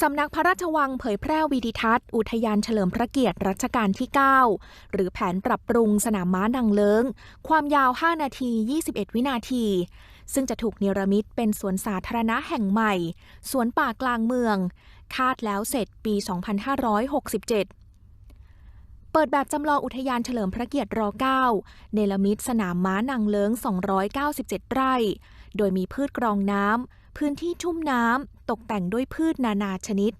สำนักพระราชวังเผยแพร่วีดิทัศน์ อุทยานเฉลิมพระเกียรติรัชกาลที่ 9 หรือแผนปรับปรุงสนามม้านางเลิง ความยาว 5 นาที 21 วินาที ซึ่งจะถูกเนรมิตเป็นสวนสาธารณะแห่งใหม่ สวนป่ากลางเมือง คาดแล้วเสร็จปี 2567เปิดแบบจำลองอุทยานเฉลิมพระเกียรติร9เนรมิตสนามม้านางเลิง297 ไร่ โดยมีพืชกรองน้ำพื้นที่ชุ่มน้ำตกแต่งด้วยพืชนานาชนิด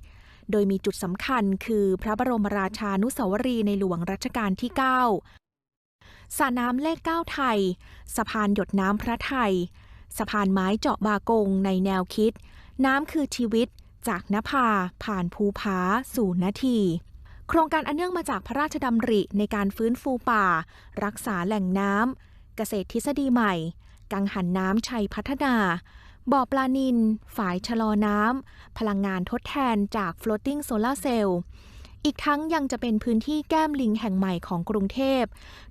โดยมีจุดสำคัญคือพระบรมราชานุสาวรีในหลวงรัชกาลที่ 9สระน้ำเลข9ไทย สะพานหยดน้ำพระไทย สะพานไม้เจาะบากงในแนวคิด น้ำคือชีวิต จากนภา ผ่านภูผาสู่นาทีโครงการอันเนื่องมาจากพระราชดำริในการฟื้นฟูป่า รักษาแหล่งน้ำเกษตรทฤษฎีใหม่ กังหันน้ำชัยพัฒนา บ่อปลานิน ฝายชะลอน้ำ พลังงานทดแทนจาก floating solar cell อีกทั้งยังจะเป็นพื้นที่แก้มลิงแห่งใหม่ของกรุงเทพ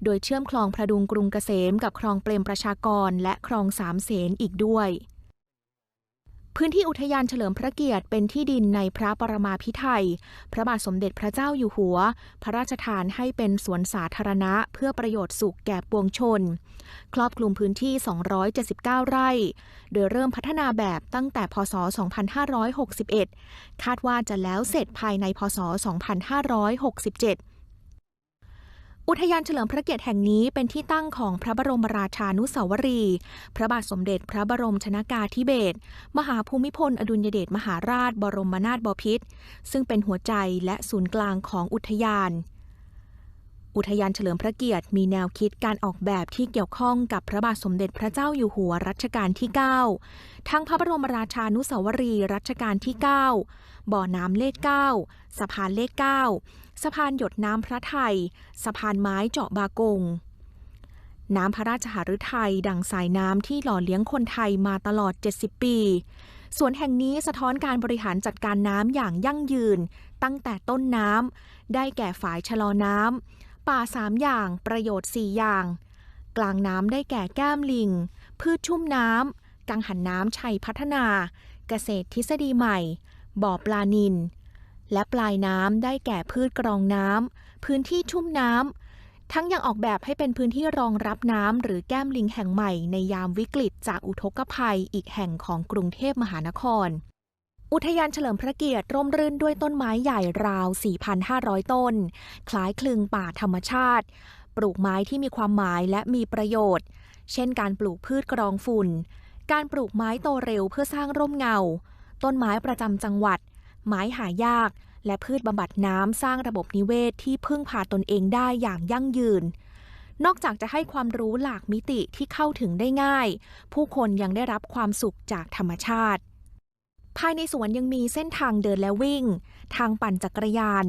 โดยเชื่อมคลองพระดุงกรุงเกษมกับคลองเปรมประชากรและคลองสามเสนอีกด้วย พื้นที่อุทยานเฉลิมพระเกียรติเป็นที่ดินในพระปรมาภิไธยพระบาทสมเด็จพระเจ้าอยู่หัว พระราชทานให้เป็นสวนสาธารณะเพื่อประโยชน์สุขแก่ปวงชน ครอบคลุมพื้นที่ 279 ไร่ โดยเริ่มพัฒนาแบบตั้งแต่พศ 2561 คาดว่าจะแล้วเสร็จภายในพศ 2567 อุทยานเฉลิมพระเกียรติแห่งนี้เป็นที่ตั้งของพระบรมราชานุสาวรี พระบาทสมเด็จพระบรมชนากาธิเบศร มหาภูมิพล อดุลยเดชมหาราช บรมนาถบพิตร ซึ่งเป็นหัวใจและศูนย์กลางของอุทยาน อุทยานเฉลิมพระเกียรติมีแนวคิดการออกแบบที่เกี่ยวข้องกับพระบาทสมเด็จพระเจ้าอยู่หัวรัชกาลที่ 9 ทั้งพระบรมราชานุสาวรีย์รัชกาลที่ 9 บ่อน้ำเลข 9 สะพานเลข 9 สะพานหยดน้ำพระไทย สะพานไม้เจาะบากง น้ำพระราชหฤทัยดังสายน้ำที่หล่อเลี้ยงคนไทยมาตลอด 70 ปีสวนแห่งนี้สะท้อนการบริหารจัดการน้ำอย่างยั่งยืน ตั้งแต่ต้นน้ำได้แก่ฝายชะลอน้ำ ป่าสามอย่าง ประโยชน์ 4 อย่าง กลางน้ำได้แก่แก้มลิง พืชชุ่มน้ำ กังหันน้ำชัยพัฒนา เกษตรทฤษฎีใหม่ บ่อปลานิน และปลายน้ำได้แก่พืชกรองน้ำ พื้นที่ชุ่มน้ำ ทั้งยังออกแบบให้เป็นพื้นที่รองรับน้ำหรือแก้มลิงแห่งใหม่ในยามวิกฤตจากอุทกภัยอีกแห่งของกรุงเทพมหานคร อุทยานเฉลิมพระเกียรติร่มรื่นด้วยต้นไม้ใหญ่ราว 4,500 ต้น คล้ายคลึงป่าธรรมชาติ ปลูกไม้ที่มีความหมายและมีประโยชน์ เช่นการปลูกพืชกรองฝุ่น การปลูกไม้โตเร็วเพื่อสร้างร่มเงา ต้นไม้ประจำจังหวัด ไม้หายาก และพืชบำบัดน้ำสร้างระบบนิเวศที่พึ่งพาตนเองได้อย่างยั่งยืนนอกจากจะให้ความรู้หลากมิติที่เข้าถึงได้ง่าย ผู้คนยังได้รับความสุขจากธรรมชาติ ภายในสวนยังมีเส้นทางเดินและวิ่ง ทางปั่นจักรยาน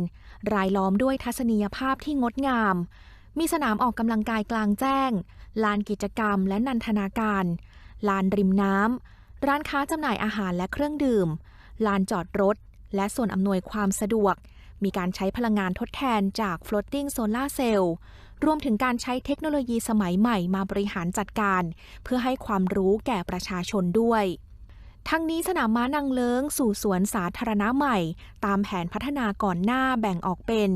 รายล้อมด้วยทัศนียภาพที่งดงาม มีสนามออกกำลังกายกลางแจ้ง ลานกิจกรรมและนันทนาการ ลานริมน้ำ ร้านค้าจำหน่ายอาหารและเครื่องดื่ม ลานจอดรถ และส่วนอำนวยความสะดวก มีการใช้พลังงานทดแทนจาก floating solar cell รวมถึงการใช้เทคโนโลยีสมัยใหม่มาบริหารจัดการ เพื่อให้ความรู้แก่ประชาชนด้วย ทั้งนี้สนามม้านางเลิงสู่สวนสาธารณะใหม่ ตามแผนพัฒนาก่อนหน้าแบ่งออกเป็น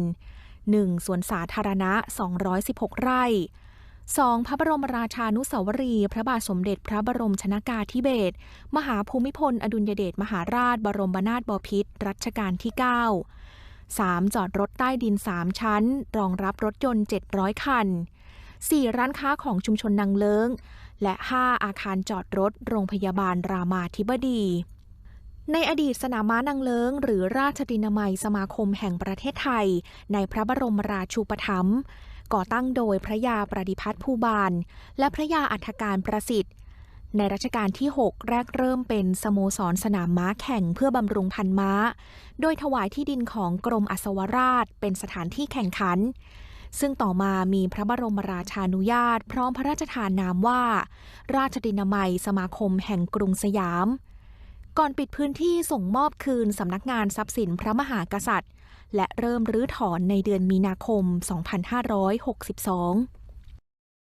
1. สวนสาธารณะ 216 ไร่ 2. พระบรมราชานุสาวรีพระบาทสมเด็จพระบรมชนากาธิเบศรมหาภูมิพล อดุลยเดชมหาราช บรมนาถบพิตรรัชกาลที่ 9 3. จอดรถใต้ดิน 3 ชั้น รองรับรถยนต์ 700 คัน 4. ร้านค้าของชุมชนนางเลิง และ 5. อาคารจอดรถโรงพยาบาลรามาธิบดี ในอดีตสนามม้านางเลิง หรือราชดินามัยสมาคมแห่งประเทศไทย ในพระบรมราชูปถัมภ์ก่อตั้งโดยพระยาประดิพัฒน์ภูบาล และพระยาอัฐการประสิทธิ์ในรัชกาลที่ 6 แรกเริ่มเป็นสโมสรสนามม้าแข่งเพื่อบำรุงพันม้า โดยถวายที่ดินของกรมอัศวราชเป็นสถานที่แข่งขัน ซึ่งต่อมามีพระบรมราชานุญาต พร้อมพระราชทานนามว่า ราชดินามัยสมาคมแห่งกรุงสยาม ก่อนปิดพื้นที่ส่งมอบคืนสำนักงานทรัพย์สินพระมหากษัตริย์ และเริ่มรื้อถอนในเดือนมีนาคม 2562